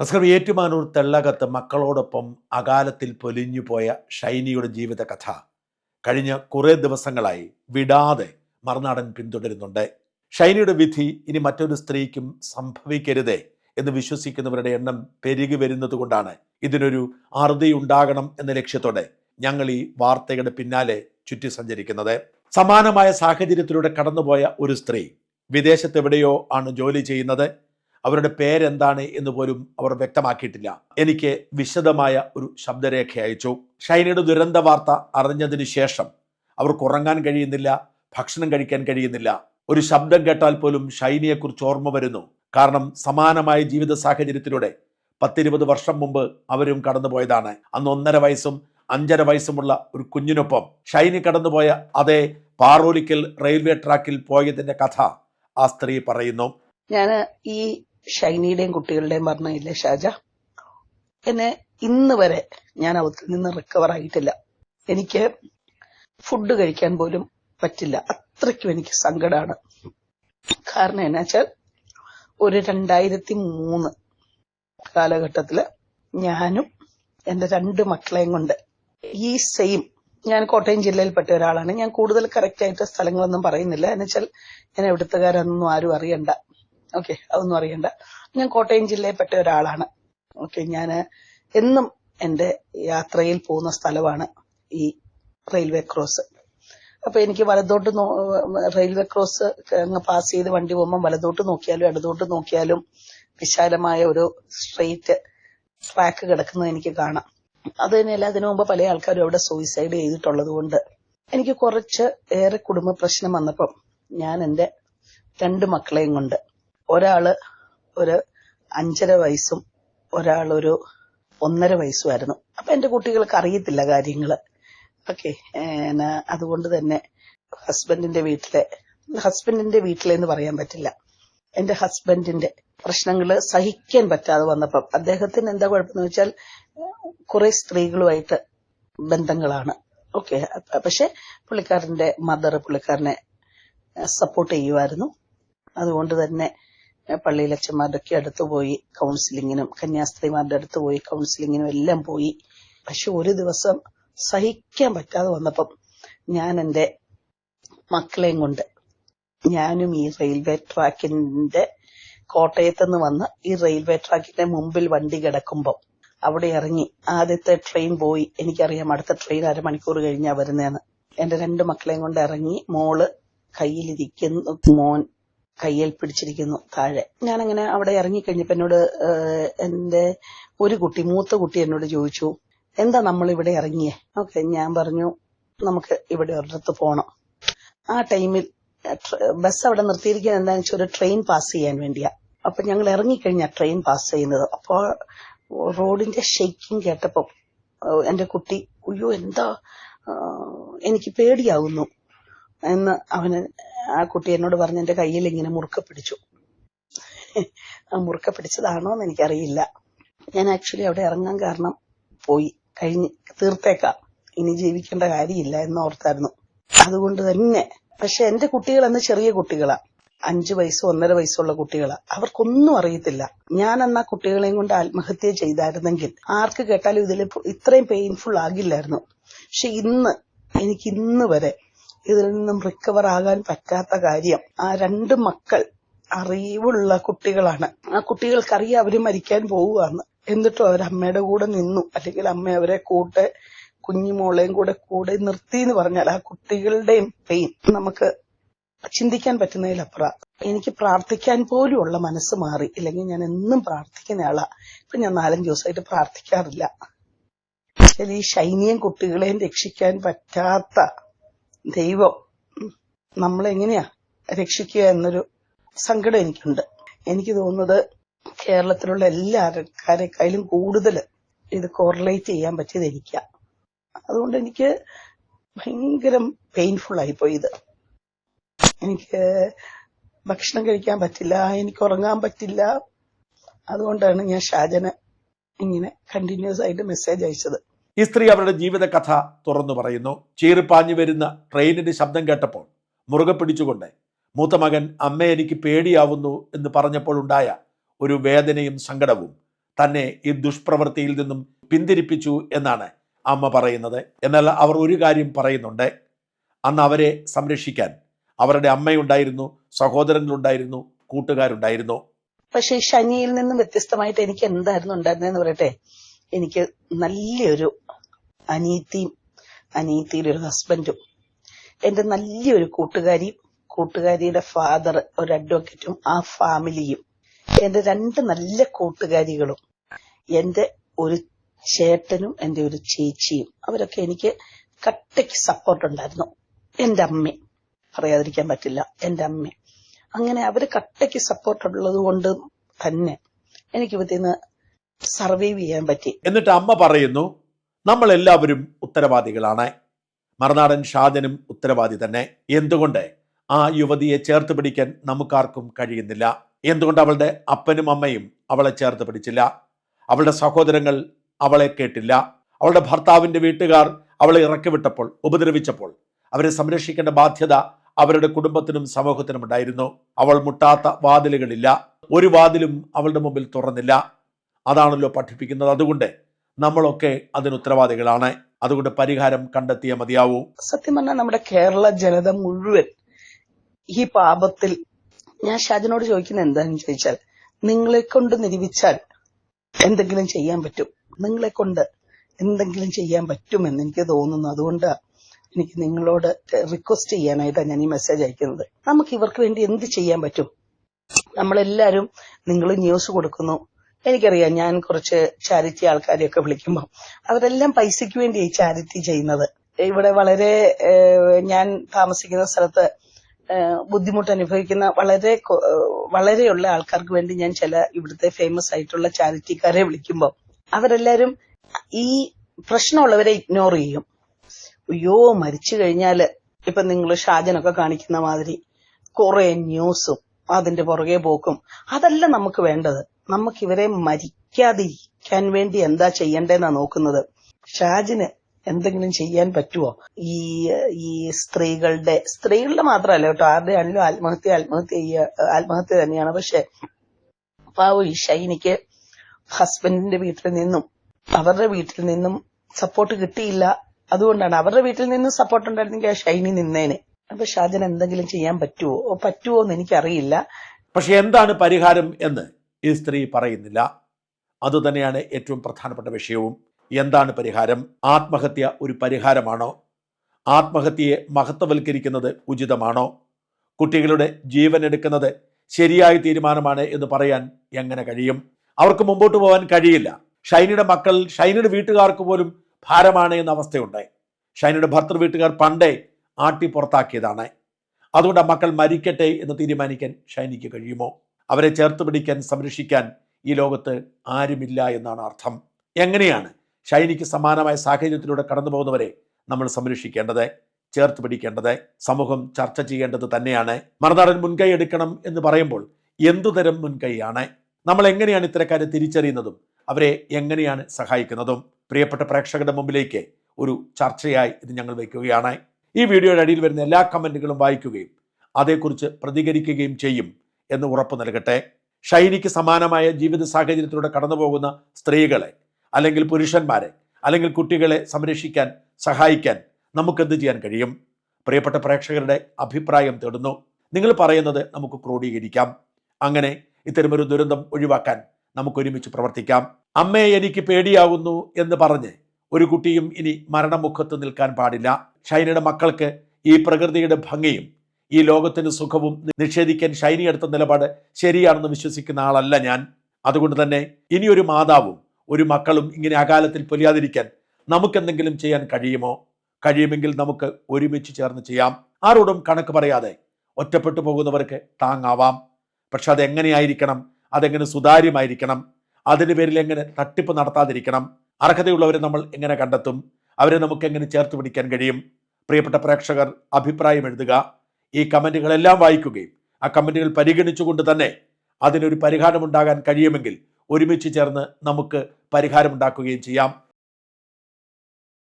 നസ്കർ ഏറ്റുമാനൂർ തെള്ളകത്ത് മക്കളോടൊപ്പം അകാലത്തിൽ പൊലിഞ്ഞു പോയ ഷൈനിയുടെ ജീവിത കഥ കഴിഞ്ഞ കുറേ ദിവസങ്ങളായി വിടാതെ മറുനാടൻ പിന്തുടരുന്നുണ്ട്. ഷൈനിയുടെ വിധി ഇനി മറ്റൊരു സ്ത്രീക്കും സംഭവിക്കരുതേ എന്ന് വിശ്വസിക്കുന്നവരുടെ എണ്ണം പെരുകി വരുന്നത് കൊണ്ടാണ് ഇതിനൊരു അറുതി ഉണ്ടാകണം എന്ന ലക്ഷ്യത്തോടെ ഞങ്ങൾ ഈ വാർത്തയുടെ പിന്നാലെ ചുറ്റി സഞ്ചരിക്കുന്നത്. സമാനമായ സാഹചര്യത്തിലൂടെ കടന്നുപോയ ഒരു സ്ത്രീ വിദേശത്തെവിടെയോ ആണ് ജോലി ചെയ്യുന്നത്. അവരുടെ പേരെന്താണ് എന്ന് പോലും അവർ വ്യക്തമാക്കിയിട്ടില്ല. എനിക്ക് വിശദമായ ഒരു ശബ്ദരേഖ അയച്ചു. ഷൈനയുടെ ദുരന്ത വാർത്ത അറിഞ്ഞതിന് ശേഷം അവർക്ക് ഉറങ്ങാൻ കഴിയുന്നില്ല ഭക്ഷണം കഴിക്കാൻ കഴിയുന്നില്ല. ഒരു ശബ്ദം കേട്ടാൽ പോലും ഷൈനിയെക്കുറിച്ച് ഓർമ്മ വരുന്നു. കാരണം സമാനമായ ജീവിത സാഹചര്യത്തിലൂടെ പത്തിരുപത് വർഷം മുമ്പ് അവരും കടന്നുപോയതാണ്. അന്ന് ഒന്നര വയസ്സും അഞ്ചര വയസ്സുമുള്ള ഒരു കുഞ്ഞിനൊപ്പം ഷൈനി കടന്നുപോയ അതേ പാറോലിക്കൽ റെയിൽവേ ട്രാക്കിൽ പോയതിന്റെ കഥ ആ സ്ത്രീ പറയുന്നു. ഞാൻ ഈ ഷൈനിയുടെയും കുട്ടികളുടെയും പറഞ്ഞില്ലേ ഷാജ? എന്നെ ഇന്ന് വരെ ഞാൻ അവത്തിൽ നിന്ന് റിക്കവർ ആയിട്ടില്ല. എനിക്ക് ഫുഡ് കഴിക്കാൻ പോലും പറ്റില്ല. അത്രയ്ക്കും എനിക്ക് സങ്കടമാണ് കാരണം എന്നാ വെച്ചാൽ ഒരു രണ്ടായിരത്തി മൂന്ന് കാലഘട്ടത്തിൽ ഞാനും എന്റെ രണ്ട് മക്കളെയും കൊണ്ട് ഈ സെയിം ഞാൻ കോട്ടയം ജില്ലയിൽപ്പെട്ട ഒരാളാണ്. ഞാൻ കൂടുതൽ കറക്റ്റ് ആയിട്ട് സ്ഥലങ്ങളൊന്നും പറയുന്നില്ല. എന്നുവെച്ചാൽ ഞാൻ എവിടുത്തുകാരൊന്നും ആരും അറിയണ്ട. ഓക്കെ അതൊന്നും അറിയണ്ട. ഞാൻ കോട്ടയം ജില്ലയിൽപ്പെട്ട ഒരാളാണ്. ഓക്കെ ഞാൻ എന്നും എന്റെ യാത്രയിൽ പോകുന്ന സ്ഥലമാണ് ഈ റെയിൽവേ ക്രോസ് അപ്പൊ എനിക്ക് വലത്തോട്ട് റെയിൽവേ ക്രോസ് അങ്ങ് പാസ് ചെയ്ത് വണ്ടി പോകുമ്പോൾ വലത്തോട്ട് നോക്കിയാലും ഇടതോട്ട് നോക്കിയാലും വിശാലമായ ഒരു സ്ട്രെയിറ്റ് ട്രാക്ക് കിടക്കുന്നത് എനിക്ക് കാണാം. അത് തന്നെയല്ല അതിനു മുമ്പ് പല ആൾക്കാരും അവിടെ സൂയിസൈഡ് ചെയ്തിട്ടുള്ളത് കൊണ്ട് എനിക്ക് കുറച്ച് ഏറെ കുടുംബ പ്രശ്നം വന്നപ്പം ഞാൻ എന്റെ രണ്ട് മക്കളെയും കൊണ്ട് ഒരാൾ ഒരു അഞ്ചര വയസ്സും ഒരാളൊരു ഒരു ഒന്നര വയസ്സുമായിരുന്നു. അപ്പൊ എന്റെ കുട്ടികൾക്ക് അറിയത്തില്ല കാര്യങ്ങൾ. ഓക്കെ അതുകൊണ്ട് തന്നെ ഹസ്ബൻഡിന്റെ വീട്ടിലെ ഹസ്ബൻഡിന്റെ വീട്ടിലെന്ന് പറയാൻ പറ്റില്ല. എന്റെ ഹസ്ബൻഡിന്റെ പ്രശ്നങ്ങൾ സഹിക്കാൻ പറ്റാതെ വന്നപ്പം അദ്ദേഹത്തിന് എന്താ കുഴപ്പമെന്ന് വെച്ചാൽ കുറെ സ്ത്രീകളുമായിട്ട് ബന്ധങ്ങളാണ്. ഓക്കെ പക്ഷെ പുള്ളിക്കാരന്റെ മദർ പുള്ളിക്കാരനെ സപ്പോർട്ട് ചെയ്യുമായിരുന്നു. അതുകൊണ്ട് തന്നെ ഏഹ് പള്ളിയിലച്ചന്മാരുടെ ഒക്കെ അടുത്ത് പോയി കൗൺസിലിങ്ങിനും കന്യാസ്ത്രീമാരുടെ അടുത്ത് പോയി കൗൺസിലിങ്ങിനും എല്ലാം പോയി. പക്ഷെ ഒരു ദിവസം സഹിക്കാൻ പറ്റാതെ വന്നപ്പം ഞാൻ എന്റെ മക്കളെയും കൊണ്ട് ഞാനും ഈ റെയിൽവേ ട്രാക്കിന്റെ കോട്ടയത്ത് നിന്ന് വന്ന് ഈ റെയിൽവേ ട്രാക്കിന്റെ മുമ്പിൽ വണ്ടി കിടക്കുമ്പോൾ അവിടെ ഇറങ്ങി ആദ്യത്തെ ട്രെയിൻ പോയി. എനിക്കറിയാം അടുത്ത ട്രെയിൻ അരമണിക്കൂർ കഴിഞ്ഞാ വരുന്നതെന്ന് എന്റെ രണ്ട് മക്കളെയും കൊണ്ട് ഇറങ്ങി മോൾ കയ്യിലിരിക്കുന്നു. മോൻ കയ്യിൽ പിടിച്ചിരിക്കുന്നു താഴെ. ഞാനങ്ങനെ അവിടെ ഇറങ്ങിക്കഴിഞ്ഞപ്പോ എന്നോട് എന്റെ ഒരു കുട്ടി മൂത്ത കുട്ടി എന്നോട് ചോദിച്ചു എന്താ നമ്മൾ ഇവിടെ ഇറങ്ങിയേ? ഓക്കെ ഞാൻ പറഞ്ഞു നമുക്ക് ഇവിടെ ഒരിടത്ത് പോണം. ആ ടൈമിൽ ബസ് അവിടെ നിർത്തിയിരിക്കുന്നത് എന്താണെന്ന് വെച്ചാൽ ഒരു ട്രെയിൻ പാസ് ചെയ്യാൻ വേണ്ടിയാ. അപ്പൊ ഞങ്ങൾ ഇറങ്ങിക്കഴിഞ്ഞാ ട്രെയിൻ പാസ് ചെയ്യുന്നത്. അപ്പോൾ റോഡിന്റെ ഷെയ്ക്കിങ് കേട്ടപ്പോ ഏഹ്, എന്റെ കുട്ടി അയ്യോ എന്താ എനിക്ക് പേടിയാവുന്നു എന്ന് അവന് ആ കുട്ടി എന്നോട് പറഞ്ഞ് എന്റെ കയ്യിൽ ഇങ്ങനെ മുറുക്ക പിടിച്ചു. ആ മുറുക്ക പിടിച്ചതാണോ എന്ന് എനിക്കറിയില്ല. ഞാൻ ആക്ച്വലി അവിടെ ഇറങ്ങാൻ കാരണം പോയി. കഴിഞ്ഞ് തീർത്തേക്കാം. ഇനി ജീവിക്കേണ്ട കാര്യമില്ല എന്ന് ഓർത്തായിരുന്നു. അതുകൊണ്ട് തന്നെ പക്ഷെ എന്റെ കുട്ടികൾ അന്ന് ചെറിയ കുട്ടികളാ. അഞ്ചു വയസ്സ് ഒന്നര വയസ്സുള്ള കുട്ടികളാ. അവർക്കൊന്നും അറിയത്തില്ല. ഞാൻ അന്ന് ആ കുട്ടികളെയും കൊണ്ട് ആത്മഹത്യ ചെയ്തായിരുന്നെങ്കിൽ ആർക്ക് കേട്ടാലും ഇതിൽ ഇത്രയും പെയിൻഫുൾ ആകില്ലായിരുന്നു. പക്ഷെ ഇന്ന് എനിക്ക് ഇന്ന് വരെ ഇതിൽ നിന്നും റിക്കവർ ആകാൻ പറ്റാത്ത കാര്യം. ആ രണ്ട് മക്കൾ അറിവുള്ള കുട്ടികളാണ്. ആ കുട്ടികൾക്കറിയാം അവർ മരിക്കാൻ പോവുകയാണ്. എന്നിട്ടും അവർ അമ്മയുടെ കൂടെ നിന്നു. അല്ലെങ്കിൽ അമ്മ അവരെ കൂടെ കുഞ്ഞുമോളെയും കൂടെ കൂടെ നിർത്തി എന്ന് പറഞ്ഞാൽ ആ കുട്ടികളുടെയും പെയിൻ നമുക്ക് ചിന്തിക്കാൻ പറ്റുന്നതിലപ്പുറം. എനിക്ക് പ്രാർത്ഥിക്കാൻ പോലും ഉള്ള മനസ്സ് മാറി. ഇല്ലെങ്കിൽ ഞാൻ എന്നും പ്രാർത്ഥിക്കുന്ന ആളാ. ഇപ്പൊ ഞാൻ നാലഞ്ച് ദിവസമായിട്ട് പ്രാർത്ഥിക്കാറില്ല. ഈ ശൈനിയും കുട്ടികളെയും രക്ഷിക്കാൻ പറ്റാത്ത ദൈവം നമ്മളെങ്ങനെയാ രക്ഷിക്കുക എന്നൊരു സങ്കടം എനിക്കുണ്ട്. എനിക്ക് തോന്നുന്നത് കേരളത്തിലുള്ള എല്ലാ ആൾക്കാരെക്കാളും കൂടുതൽ ഇത് കോറിലേറ്റ് ചെയ്യാൻ പറ്റിയത് എനിക്കാ അതുകൊണ്ട് എനിക്ക് ഭയങ്കര പെയിൻഫുൾ ആയിപ്പോയി ഇത്. എനിക്ക് ഭക്ഷണം കഴിക്കാൻ പറ്റില്ല എനിക്ക് ഉറങ്ങാൻ പറ്റില്ല. അതുകൊണ്ടാണ് ഞാൻ ഷാജന് ഇങ്ങനെ കണ്ടിന്യൂസ് ആയിട്ട് മെസ്സേജ് അയച്ചത്. ഈ സ്ത്രീ അവരുടെ ജീവിത കഥ തുറന്നു പറയുന്നു. ചീറിപ്പാഞ്ഞു വരുന്ന ട്രെയിനിന്റെ ശബ്ദം കേട്ടപ്പോൾ മുറുകെ പിടിച്ചുകൊണ്ട് മൂത്ത മകൻ അമ്മ എനിക്ക് പേടിയാവുന്നു എന്ന് പറഞ്ഞപ്പോഴുണ്ടായ ഒരു വേദനയും സങ്കടവും തന്നെ ഈ ദുഷ്പ്രവൃത്തിയിൽ നിന്നും പിന്തിരിപ്പിച്ചു എന്നാണ് അമ്മ പറയുന്നത്. എന്നാൽ അവർ ഒരു കാര്യം പറയുന്നുണ്ട്. അന്ന് അവരെ സംരക്ഷിക്കാൻ അവരുടെ അമ്മയുണ്ടായിരുന്നു സഹോദരങ്ങളുണ്ടായിരുന്നു കൂട്ടുകാരുണ്ടായിരുന്നു. പക്ഷെ ശനിയിൽ നിന്നും വ്യത്യസ്തമായിട്ട് എനിക്ക് എന്തായിരുന്നു ഉണ്ടായിരുന്നതെന്ന് പറയട്ടെ? എനിക്ക് നല്ലൊരു അനീത്തിയും അനീത്തിയുടെ ഒരു ഹസ്ബൻഡും എന്റെ നല്ലൊരു കൂട്ടുകാരിയും കൂട്ടുകാരിയുടെ ഫാദർ ഒരു അഡ്വക്കേറ്റും ആ ഫാമിലിയും എന്റെ രണ്ട് നല്ല കൂട്ടുകാരികളും എന്റെ ഒരു ചേട്ടനും എന്റെ ഒരു ചേച്ചിയും അവരൊക്കെ എനിക്ക് കട്ടയ്ക്ക് സപ്പോർട്ട് ഉണ്ടായിരുന്നു. എന്റെ അമ്മ പറയാതിരിക്കാൻ പറ്റില്ല. എന്റെ അമ്മ അങ്ങനെ അവർ കട്ടയ്ക്ക് സപ്പോർട്ട് ഉള്ളത് കൊണ്ട് തന്നെ എനിക്ക് ഇതിന്ന് സർവൈവ് ചെയ്യാൻ പറ്റി. എന്നിട്ട് അമ്മ പറയുന്നു നമ്മൾ എല്ലാവരും ഉത്തരവാദികളാണ്. മറുനാടൻ ഷാജനും ഉത്തരവാദി തന്നെ. എന്തുകൊണ്ട്? ആ യുവതിയെ ചേർത്ത് പിടിക്കാൻ നമുക്കാർക്കും കഴിയുന്നില്ല. എന്തുകൊണ്ട് അവളുടെ അപ്പനും അമ്മയും അവളെ ചേർത്ത് പിടിച്ചില്ല? അവളുടെ സഹോദരങ്ങൾ അവളെ കേട്ടില്ല. അവളുടെ ഭർത്താവിന്റെ വീട്ടുകാർ അവളെ ഇറക്കിവിട്ടപ്പോൾ ഉപദ്രവിച്ചപ്പോൾ അവരെ സംരക്ഷിക്കേണ്ട ബാധ്യത അവരുടെ കുടുംബത്തിനും സമൂഹത്തിനും ഉണ്ടായിരുന്നു. അവൾ മുട്ടാത്ത വാതിലുകളില്ല. ഒരു വാതിലും അവളുടെ മുമ്പിൽ തുറന്നില്ല. അതാണല്ലോ പഠിപ്പിക്കുന്നത്. അതുകൊണ്ട് നമ്മളൊക്കെ അതിന് ഉത്തരവാദികളാണ്. അതുകൊണ്ട് പരിഹാരം കണ്ടെത്തിയ മതിയാവൂ. സത്യം പറഞ്ഞാൽ നമ്മുടെ കേരള ജനത മുഴുവൻ ഈ പാപത്തിൽ ഞാൻ ഷാജിനോട് ചോദിക്കുന്നത് എന്താണെന്ന് ചോദിച്ചാൽ നിങ്ങളെ കൊണ്ട് നിരൂപിച്ചാൽ എന്തെങ്കിലും ചെയ്യാൻ പറ്റും. നിങ്ങളെ കൊണ്ട് എന്തെങ്കിലും ചെയ്യാൻ പറ്റുമെന്ന് എനിക്ക് തോന്നുന്നു. അതുകൊണ്ട് എനിക്ക് നിങ്ങളോട് റിക്വസ്റ്റ് ചെയ്യാനായിട്ടാണ് ഞാൻ ഈ മെസ്സേജ് അയക്കുന്നത്. നമുക്ക് ഇവർക്ക് വേണ്ടി എന്ത് ചെയ്യാൻ പറ്റും? നമ്മളെല്ലാരും നിങ്ങൾ ന്യൂസ് കൊടുക്കുന്നു. എനിക്കറിയാം ഞാൻ കുറച്ച് ചാരിറ്റി ആൾക്കാരെയൊക്കെ വിളിക്കുമ്പോൾ അവരെല്ലാം പൈസയ്ക്ക് വേണ്ടി ചാരിറ്റി ചെയ്യുന്നത്. ഇവിടെ വളരെ ഞാൻ താമസിക്കുന്ന സ്ഥലത്ത് ബുദ്ധിമുട്ട് അനുഭവിക്കുന്ന വളരെ വളരെയുള്ള ആൾക്കാർക്ക് വേണ്ടി ഞാൻ ചില ഇവിടുത്തെ ഫേമസ് ആയിട്ടുള്ള ചാരിറ്റിക്കാരെ വിളിക്കുമ്പോൾ അവരെല്ലാരും ഈ പ്രശ്നമുള്ളവരെ ഇഗ്നോർ ചെയ്യും. അയ്യോ മരിച്ചു കഴിഞ്ഞാൽ ഇപ്പൊ നിങ്ങൾ ഷാജനൊക്കെ കാണിക്കുന്ന മാതിരി കുറെ ന്യൂസും അതിന്റെ പുറകെ പോക്കും. അതല്ല നമുക്ക് വേണ്ടത്. നമുക്ക് ഇവരെ മരിക്കാതിരിക്കാൻ വേണ്ടി എന്താ ചെയ്യണ്ടേന്നാ നോക്കുന്നത്? ഷാജിന് എന്തെങ്കിലും ചെയ്യാൻ പറ്റുമോ ഈ ഈ സ്ത്രീകളുടെ സ്ത്രീകളുടെ മാത്രമല്ല കേട്ടോ ആരുടെ ആണെങ്കിലും ആത്മഹത്യ ആത്മഹത്യ ആത്മഹത്യ തന്നെയാണ്. പക്ഷെ പാവ ഈ ഷൈനിക്ക് ഹസ്ബൻഡിന്റെ വീട്ടിൽ നിന്നും അവരുടെ വീട്ടിൽ നിന്നും സപ്പോർട്ട് കിട്ടിയില്ല. അതുകൊണ്ടാണ് അവരുടെ വീട്ടിൽ നിന്നും സപ്പോർട്ട് ഉണ്ടായിരുന്നെങ്കിൽ ആ ഷൈനി നിന്നേനെ. അപ്പൊ ഷാജൻ എന്തെങ്കിലും ചെയ്യാൻ പറ്റുമോ പറ്റുമോ എന്ന് എനിക്കറിയില്ല. പക്ഷെ എന്താണ് പരിഹാരം എന്ന്? ഈ സ്ത്രീ പറയുന്നില്ല. അതുതന്നെയാണ് ഏറ്റവും പ്രധാനപ്പെട്ട വിഷയവും. എന്താണ് പരിഹാരം? ആത്മഹത്യ ഒരു പരിഹാരമാണോ? ആത്മഹത്യയെ മഹത്വവൽക്കരിക്കുന്നത് ഉചിതമാണോ? കുട്ടികളുടെ ജീവൻ എടുക്കുന്നത് ശരിയായ തീരുമാനമാണ് എന്ന് പറയാൻ എങ്ങനെ കഴിയും? അവർക്ക് മുമ്പോട്ട് പോകാൻ കഴിയില്ല. ഷൈനിയുടെ മക്കൾ ഷൈനിയുടെ വീട്ടുകാർക്ക് പോലും ഭാരമാണ് എന്ന അവസ്ഥയുണ്ട്. ഷൈനിയുടെ ഭർത്തൃ വീട്ടുകാർ പണ്ടേ ആട്ടി പുറത്താക്കിയതാണ്. അതുകൊണ്ട് മക്കൾ മരിക്കട്ടെ എന്ന് തീരുമാനിക്കാൻ ഷൈനിക്ക് കഴിയുമോ? അവരെ ചേർത്ത് പിടിക്കാൻ സംരക്ഷിക്കാൻ ഈ ലോകത്ത് ആരുമില്ല എന്നാണ് അർത്ഥം. എങ്ങനെയാണ് ഷൈനിക്ക് സമാനമായ സാഹചര്യത്തിലൂടെ കടന്നു പോകുന്നവരെ നമ്മൾ സംരക്ഷിക്കേണ്ടത് ചേർത്ത് പിടിക്കേണ്ടത് സമൂഹം ചർച്ച ചെയ്യേണ്ടത് തന്നെയാണ്. മറുനാടൻ മുൻകൈ എടുക്കണം എന്ന് പറയുമ്പോൾ എന്തുതരം മുൻകൈയാണ്? നമ്മൾ എങ്ങനെയാണ് ഇത്തരക്കാരെ തിരിച്ചറിയുന്നതും അവരെ എങ്ങനെയാണ് സഹായിക്കുന്നതും? പ്രിയപ്പെട്ട പ്രേക്ഷകരുടെ മുമ്പിലേക്ക് ഒരു ചർച്ചയായി ഇത് ഞങ്ങൾ വയ്ക്കുകയാണ്. ഈ വീഡിയോയുടെ അടിയിൽ വരുന്ന എല്ലാ കമന്റുകളും വായിക്കുകയും അതേക്കുറിച്ച് പ്രതികരിക്കുകയും ചെയ്യും. എന്ന് ഉറപ്പു നൽകട്ടെ. ഷൈനിക്ക് സമാനമായ ജീവിത സാഹചര്യത്തിലൂടെ കടന്നു പോകുന്ന സ്ത്രീകളെ അല്ലെങ്കിൽ പുരുഷന്മാരെ അല്ലെങ്കിൽ കുട്ടികളെ സംരക്ഷിക്കാൻ സഹായിക്കാൻ നമുക്കെന്ത് ചെയ്യാൻ കഴിയും? പ്രിയപ്പെട്ട പ്രേക്ഷകരുടെ അഭിപ്രായം തേടുന്നു. നിങ്ങൾ പറയുന്നത് നമുക്ക് ക്രോഡീകരിക്കാം. അങ്ങനെ ഇത്തരമൊരു ദുരന്തം ഒഴിവാക്കാൻ നമുക്ക് ഒരുമിച്ച് പ്രവർത്തിക്കാം. അമ്മയെ എനിക്ക് പേടിയാവുന്നു എന്ന് പറഞ്ഞ് ഒരു കുട്ടിയും ഇനി മരണമുഖത്ത് നിൽക്കാൻ പാടില്ല. ഷൈനയുടെ മക്കൾക്ക് ഈ പ്രകൃതിയുടെ ഭംഗിയും ഈ ലോകത്തിന് സുഖവും നിഷേധിക്കാൻ ഷൈനി എടുത്ത നിലപാട് ശരിയാണെന്ന് വിശ്വസിക്കുന്ന ആളല്ല ഞാൻ. അതുകൊണ്ട് തന്നെ ഇനിയൊരു മാതാവും ഒരു മക്കളും ഇങ്ങനെ അകാലത്തിൽ പൊലിയാതിരിക്കാൻ നമുക്കെന്തെങ്കിലും ചെയ്യാൻ കഴിയുമോ? കഴിയുമെങ്കിൽ നമുക്ക് ഒരുമിച്ച് ചേർന്ന് ചെയ്യാം. ആരോടും കണക്ക് പറയാതെ ഒറ്റപ്പെട്ടു പോകുന്നവർക്ക് താങ്ങാവാം. പക്ഷെ അതെങ്ങനെയായിരിക്കണം? അതെങ്ങനെ സുതാര്യമായിരിക്കണം? അതിന്റെ പേരിൽ എങ്ങനെ തട്ടിപ്പ് നടത്താതിരിക്കണം? അർഹതയുള്ളവരെ നമ്മൾ എങ്ങനെ കണ്ടെത്തും? അവരെ നമുക്ക് എങ്ങനെ ചേർത്ത് പിടിക്കാൻ കഴിയും? പ്രിയപ്പെട്ട പ്രേക്ഷകർ അഭിപ്രായം എഴുതുക. ഈ കമന്റുകളെല്ലാം വായിക്കുകയും ആ കമന്റുകൾ പരിഗണിച്ചുകൊണ്ട് തന്നെ അതിനൊരു പരിഹാരമുണ്ടാകാൻ കഴിയുമെങ്കിൽ ഒരുമിച്ച് ചേർന്ന് നമുക്ക് പരിഹാരമുണ്ടാക്കുകയും ചെയ്യാം.